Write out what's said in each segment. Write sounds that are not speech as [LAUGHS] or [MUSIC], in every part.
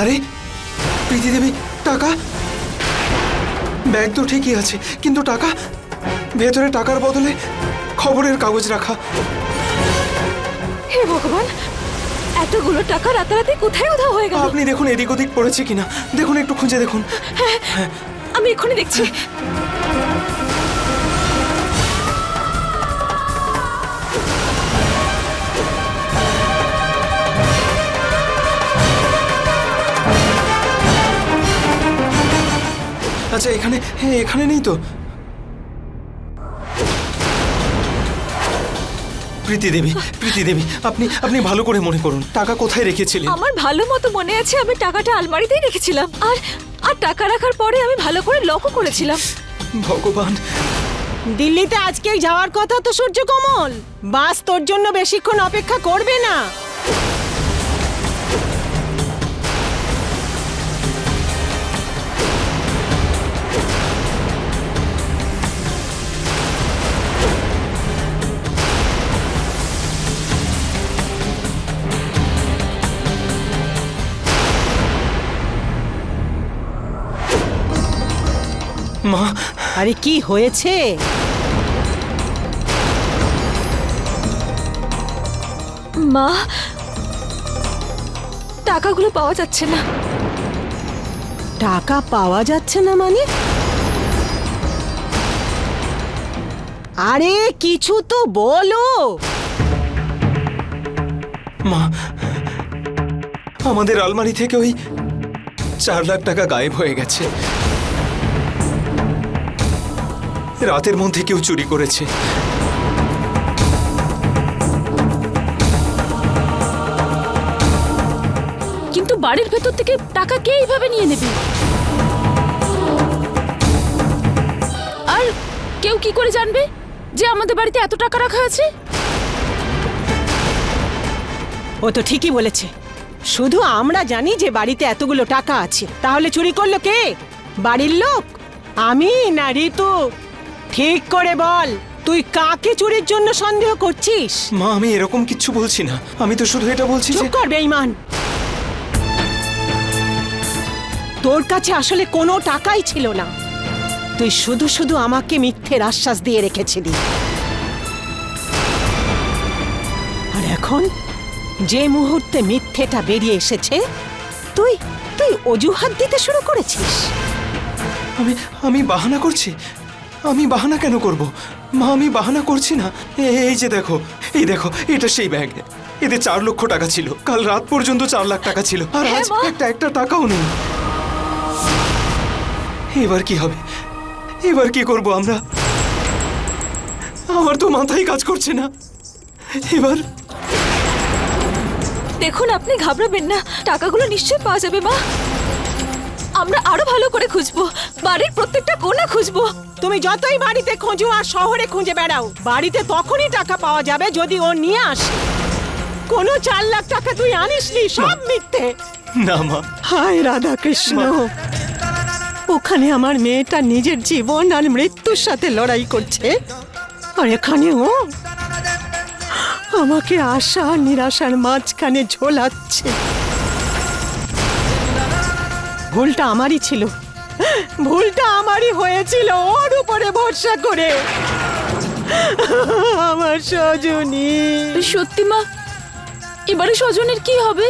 আরে প্রীতি দেবী টাকা? ব্যাগ তো ঠিকই আছে কিন্তু টাকা? ভেতরে টাকার বদলে খবরের কাগজ রাখা। হে ভগবান এতগুলো টাকা রাতারাতি কোথায় উধাও হয়ে গেল? আপনি দেখুন এদিক ওদিক পড়েছে কিনা। দেখুন একটু খুঁজে দেখুন। আমি এক্ষুনি দেখছি। আচ্ছা এখানে হ্যাঁ এখানে নেই তো। প্রীতি দেবী প্রীতি দেবী আপনি আপনি ভালো করে মনে করুন টাকা কোথায় রেখেছিলেন? আমার ভালো মতো মনে আছে আমি টাকাটা আলমারিতেই রেখেছিলাম। আর আর টাকা রাখার পরে আমি ভালো করে লকও করেছিলাম। ভগবান। দিল্লিতে আজকেই যাওয়ার কথা তো সূর্য কমল। বাস তোর জন্য বেশিক্ষণ অপেক্ষা করবে না। মা আরে কি হয়েছে? মা টাকাগুলো পাওয়া যাচ্ছে না। টাকা পাওয়া যাচ্ছে না মানে? আরে কিছু তো বলো। মা আমাদের আলমারি থেকে ওই চার লাখ টাকা গায়েব হয়ে গেছে। রাতের মধ্যে কেউ চুরি করেছে। কিন্তু বাড়ির ভেতর থেকে টাকা কে এইভাবে নিয়ে নেবে? আর কেউ কি করে জানবে যে আমাদের বাড়িতে এত টাকা রাখা আছে? ও তো ঠিকই বলেছে। শুধু আমরা জানি যে বাড়িতে এতগুলো টাকা আছে। তাহলে চুরি করল কে? বাড়ির লোক? আমি না ঋতু? ঠিক করে বল তুই কাকে চুরির জন্য সন্দেহ করছিস? মা আমি এরকম কিচ্ছু বলছি না। আমি তো শুধু এটা বলছি যে চুপ কর বেঈমান তোর কাছে আসলে কোনো টাকাই ছিল না। তুই শুধু শুধু আমাকে মিথ্যের আশ্বাস দিয়ে রেখেছিলি। আর এখন যে মুহূর্তে মিথ্যেটা বেরিয়ে এসেছে তুই তুই অজুহাত দিতে শুরু করেছিস। আমি আমি বাহানা করছি? আমি বাহানা কেন করব? মা আমি বাহানা করছি না। এই যে দেখো এই দেখো এটা সেই ব্যাগ। এতে চার লক্ষ টাকা ছিল। কাল রাত পর্যন্ত চার লাখ টাকা ছিল। আর হ্যাঁ, আজ একটা একটা টাকাও নেই। এবার কি হবে? এবার কি করব আমরা? আমার তো মাথায় কাজ করছে না। এবার দেখুন আপনি ঘাবড়াবেন না। টাকাগুলো নিশ্চয়ই পাওয়া যাবে মা। আমরা আরও ভালো করে খুঁজবো। বাড়ির প্রত্যেকটা কোণা খুঁজবো। তুমি যতই বাড়িতে খোঁজো আর শহরে খুঁজে বেড়াও বাড়িতে তখনই টাকা পাওয়া যাবে যদি ও নিয়ে আসে। কোনো চার লাখ টাকা তুই আনিসনি সব মিথ্যে। না মা। হায় রাধা কৃষ্ণ ওখানে আমার মেয়েটা নিজের জীবন আর মৃত্যুর সাথে লড়াই করছে। আর এখানে ও আমাকে আশা নিরাশার মাঝখানে ঝোলাচ্ছে। ভুলটা আমারই ছিল। ভুলটা আমারই হয়েছিল ওর উপরে ভরসা করে। আমার সজনী। সত্যি মা এবারে স্বজনের কি হবে?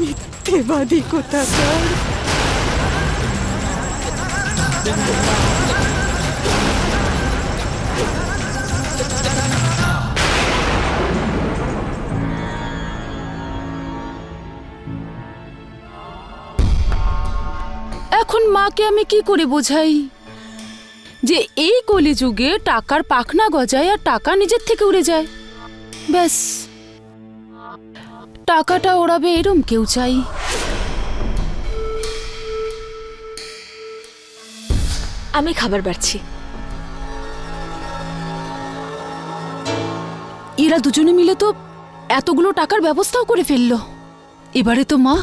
মিথ্যেবাদী কোথাকার? মাকে আমি কি করে বোঝাই? যে এই কলিযুগে টাকার পাখনা গজায় আর টাকা নিজের থেকে উড়ে যায়। ব্যাস। টাকাটা ওড়াবে এরম কেউ চাই। আমি খাবার বাড়ছি। এরা দুজনে মিলে তো এতগুলো টাকার ব্যবস্থাও করে ফেলল। এবারে তো মা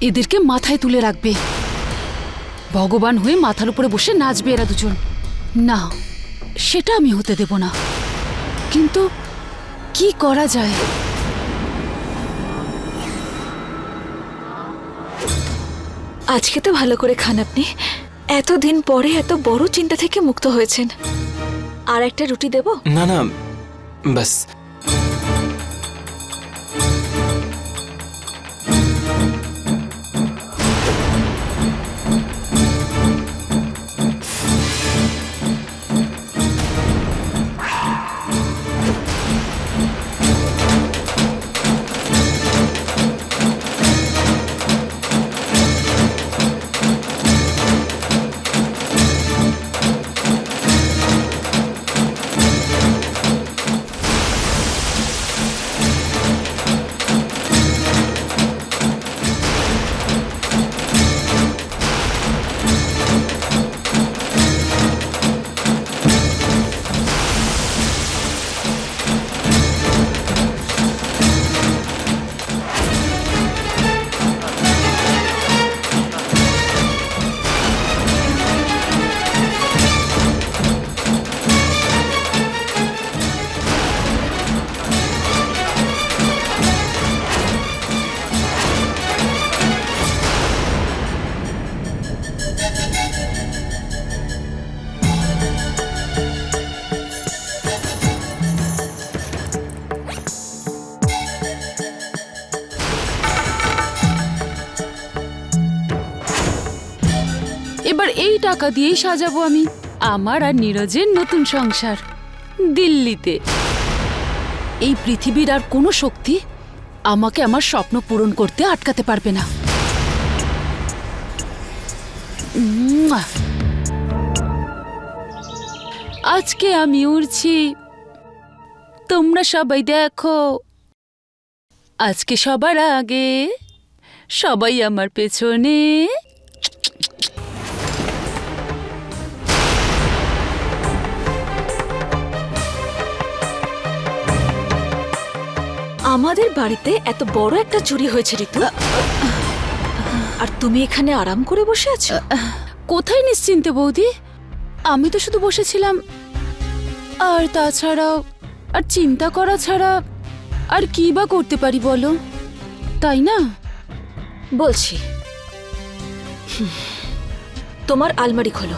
এদেরকে মাথায় তুলে রাখবে। ভগবান হয়ে মাথার উপরে বসে নাচবে এরা দুজন। না, সেটা আমি হতে দেব না। কিন্তু কি করা যায়? আজকে তো ভালো করে খান আপনি। এতদিন পরে এত বড় চিন্তা থেকে মুক্ত হয়েছেন। আর একটা রুটি দেব? না না, ব্যাস। টাকা দিয়েই সাজাবো আমি। আমার আর নীরজের নতুন সংসার। দিল্লিতে। এই পৃথিবীর আর কোনো শক্তি আমাকে আমার স্বপ্ন পূরণ করতে আটকাতে পারবে না। আজকে আমি উড়ছি। তোমরা সবাই দেখো। আজকে সবার আগে সবাই আমার পেছনে আমাদের বাড়িতে এত বড় একটা চুরি হয়েছে ঋতু। আর তুমি এখানে আরাম করে বসে আছো? কোথায় নিশ্চিন্তে বৌদি? আমি তো শুধু বসেছিলাম। আর তাছাড়াও আর চিন্তা করা ছাড়া আর কি বা করতে পারি বলো? তাই না? বলছি। তোমার আলমারি খোলো।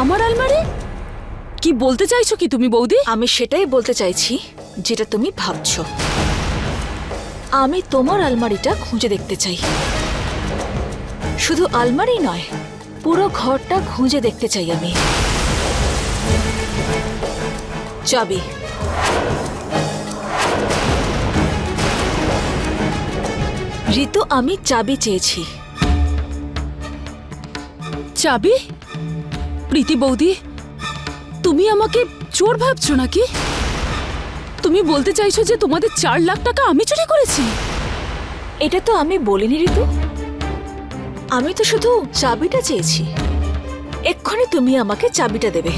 আমার আলমারি? কি বলতে চাইছো কি তুমি বৌদি? আমি সেটাই বলতে চাইছি যেটা তুমি ভাবছ। আমি তোমার আলমারিটা খুঁজে দেখতে চাই। শুধু আলমারি নয় পুরো ঘরটা খুঁজে দেখতে চাই আমি। চাবি। ঋতু আমি চাবি চেয়েছি। চাবি? প্রীতি বৌদি তুমি আমাকে চোর ভাবছ নাকি? তুমি বলতে চাইছো যে তোমাদের চার লাখ টাকা আমি চুরি করেছি? এটা তো আমি বলিনি, ঋতু। আমি তো শুধু চাবিটা চেয়েছি। এক্ষুনি তুমি আমাকে চাবিটা দেবে।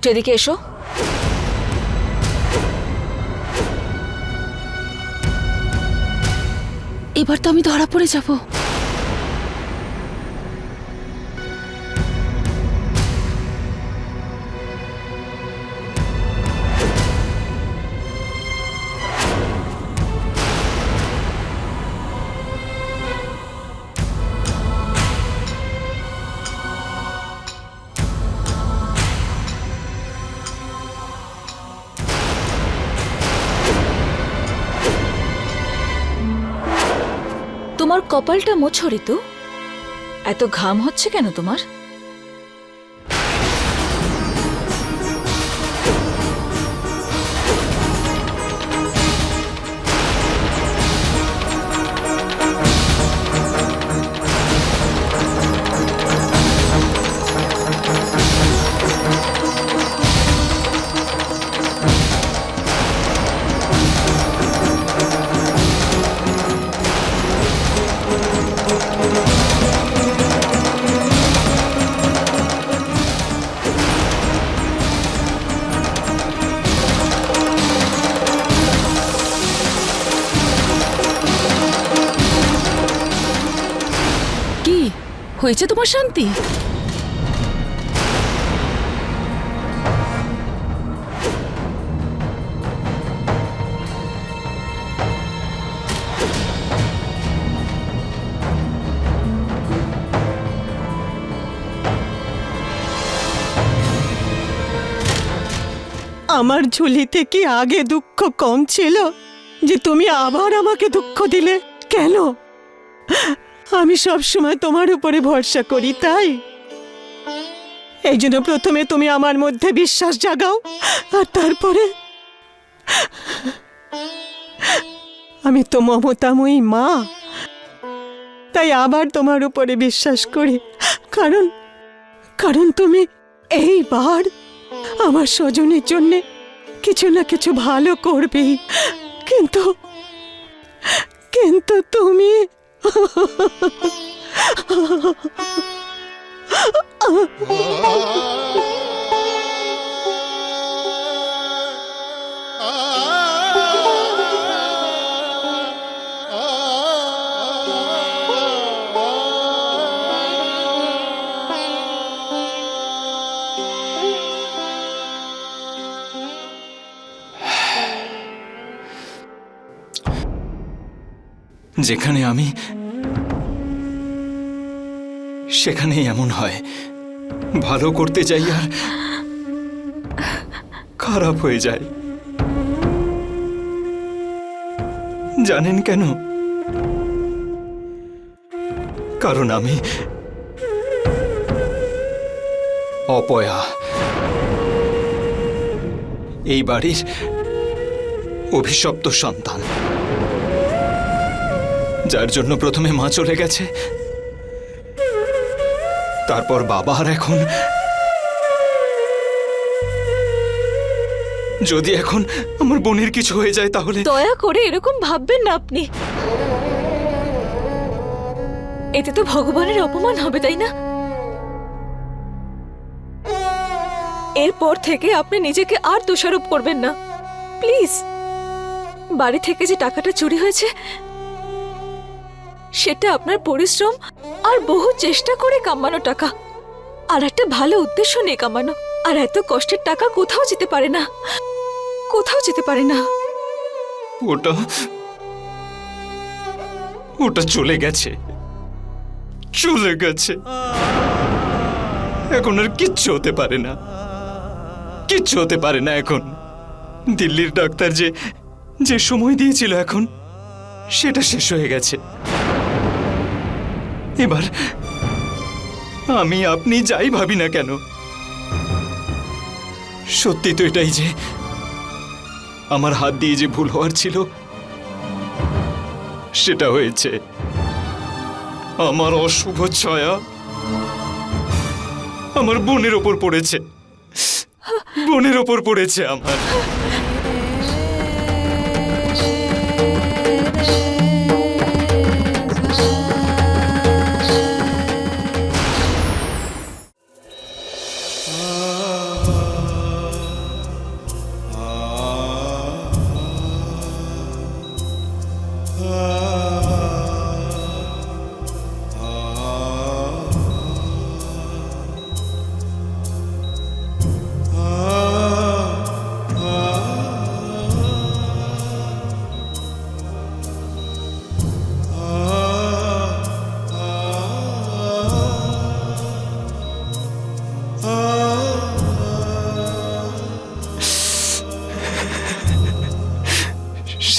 একটু এদিকে এসো। এবার তো আমি ধরা পড়ে যাব। কপালটা মোছো ঋতু এত ঘাম হচ্ছে কেন তোমার? হয়েছে তোমার শান্তি? আমার ঝুলিতে কি আগে দুঃখ কম ছিল যে তুমি আবার আমাকে দুঃখ দিলে। কেন? আমি সব সময় তোমার উপরে ভরসা করি, তাই? এই জন্য প্রথমে তুমি আমার মধ্যে বিশ্বাস জাগাও, আর তারপরে আমি তো মমতাময়ী মা, তাই আবার তোমার উপরে বিশ্বাস করি। কারণ কারণ তুমি এইবার আমার স্বজনের জন্য কিছু না কিছু ভালো করবেই। কিন্তু কিন্তু তুমি 啊啊啊啊啊啊啊啊 যেখানে আমি, সেখানেই এমন হয়। ভালো করতে যাই আর খারাপ হয়ে যায় জানেন কেন? কারণ আমি অপয়া। এই বাড়ির অভিশপ্ত সন্তান। যার জন্য প্রথমে মা চলে গেছে, তারপর বাবা আর এখন। যদি এখন আমার বোনের কিছু হয়ে যায় তাহলে দয়া করে এরকম ভাববেন না আপনি। এতে তো ভগবানের অপমান হবে, তাই না? এরপর থেকে আপনি নিজেকে আর দোষারোপ করবেন না। প্লিজ, বাড়ি থেকে যে টাকাটা চুরি হয়েছে সেটা আপনার পরিশ্রম আর বহু চেষ্টা করে কামানো টাকা। আর একটা ভালো উদ্দেশ্য নিয়ে কামানো। আর এত কষ্টের টাকা কোথাও যেতে পারে না। কোথাও যেতে পারে না। ওটা ওটা চলে গেছে। চলে গেছে। এখন আর কিচ্ছু হতে পারে না। কিচ্ছু হতে পারে না এখন। দিল্লির ডাক্তার যে যে সময় দিয়েছিল এখন, সেটা শেষ হয়ে গেছে। এবার আমি আপনি যাই ভাবি না কেন, সত্যি তো এটাই যে আমার হাত দিয়ে যে ভুল হওয়ার ছিল, সেটা হয়েছে। আমার অশুভ ছায়া আমার বোনের ওপর পড়েছে, বোনের ওপর পড়েছে আমার।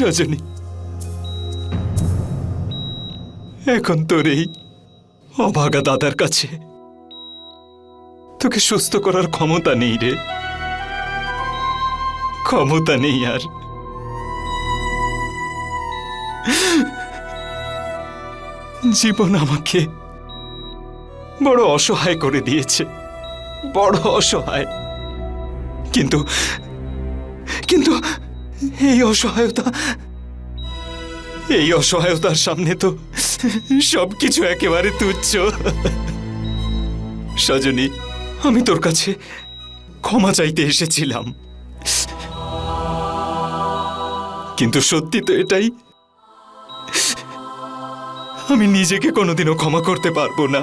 সজনী। এখন তোর এই অভাগা দাদার কাছে তোকে সুস্থ করার ক্ষমতা নেই রে। ক্ষমতা নেই আর। জীবন আমাকে বড় অসহায় করে দিয়েছে। বড় অসহায়। কিন্তু কিন্তু এই অসহায়তা, এই অসহায়তার সামনে তো সবকিছু একেবারে তুচ্ছ। সজনী, আমি তোর কাছে ক্ষমা চাইতে এসেছিলাম। কিন্তু সত্যি তো এটাই, আমি নিজেকে কোনোদিনও ক্ষমা করতে পারব না।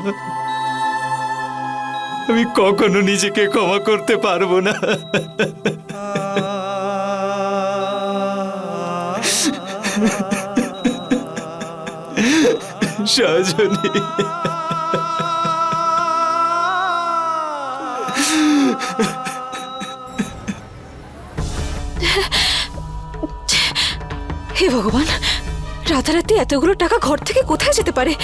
আমি কখনো নিজেকে ক্ষমা করতে পারব না। [LAUGHS] সজনী। হে ভগবান রাতারাতি এতগুলো টাকা ঘর থেকে কোথায় যেতে পারে?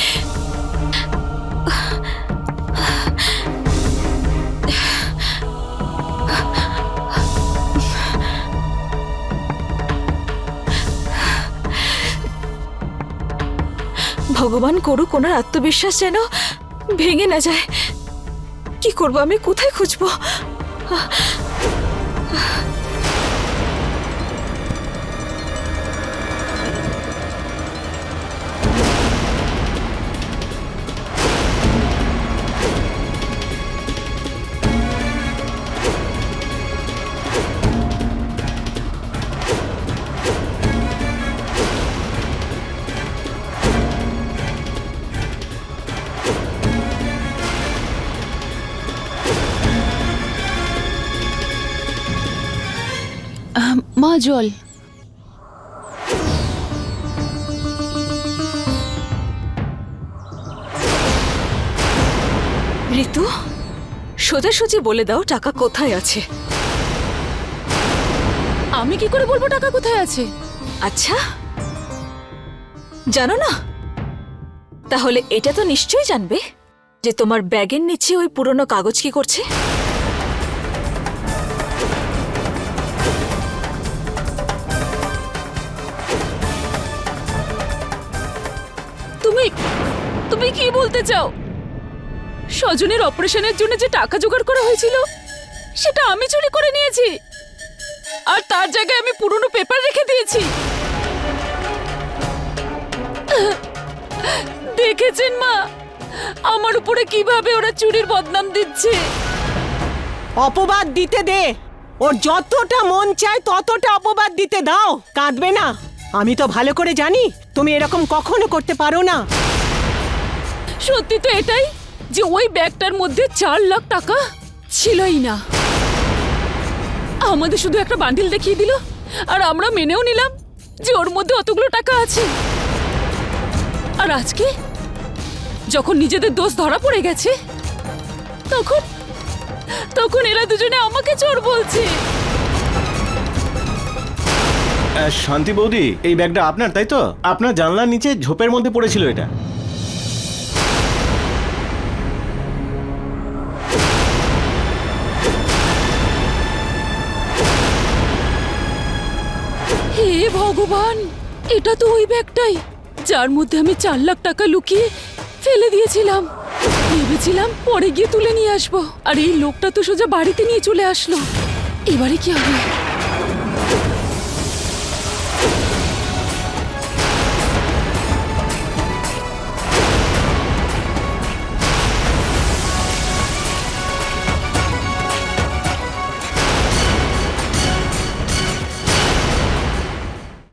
ভগবান করুক ওনার আত্মবিশ্বাস যেন ভেঙে না যায়। কি করব আমি? কোথায় খুঁজবো? আহ, মা জল। ঋতু সোজাসুজি বলে দাও টাকা কোথায় আছে। আমি কি করে বলব টাকা কোথায় আছে? আচ্ছা জানো না? তাহলে এটা তো নিশ্চয়ই জানবে যে তোমার ব্যাগের নিচে ওই পুরনো কাগজ কি করছে? বলতে চাও? স্বজনের অপারেশনের জন্য যে টাকা জোগাড় করা হয়েছিল, সেটা আমি চুরি করে নিয়েছি। আর তার জায়গায় আমি পুরনো পেপার রেখে দিয়েছি। দেখেছেন মা? আমার উপরে কীভাবে ওরা চুরির বদনাম দিচ্ছে? অপবাদ দিতে দে। ওর যতটা মন চায় ততটা অপবাদ দিতে দাও। কাঁদবে না। আমি তো ভালো করে জানি, তুমি এরকম কখনো করতে পারো না। সত্যি তো এটাই যে ওই ব্যাগটার মধ্যে চার লাখ টাকা ছিলই না। আমাদের শুধু একটা বান্ডিল দেখিয়ে দিল, আর আমরা মেনেও নিলাম যে ওর মধ্যে অতগুলো টাকা আছে। আর আজকে যখন নিজেদের দোষ ধরা পড়ে গেছে, তখন তখন এরা দুজনে আমাকে চোর বলছে। শান্তি বৌদি, এই ব্যাগটা আপনার, তাই তো? আপনার জানলার নিচে ঝোপের মধ্যে পড়েছিল এটা। ভগবান, এটা তো ওই ব্যাগটাই, যার মধ্যে আমি চার লাখ টাকা লুকিয়ে ফেলে দিয়েছিলাম। ভেবেছিলাম পরে গিয়ে তুলে নিয়ে আসব। আর এই লোকটা তো সোজা বাড়িতে নিয়ে চলে আসলো। এবারে কি হবে?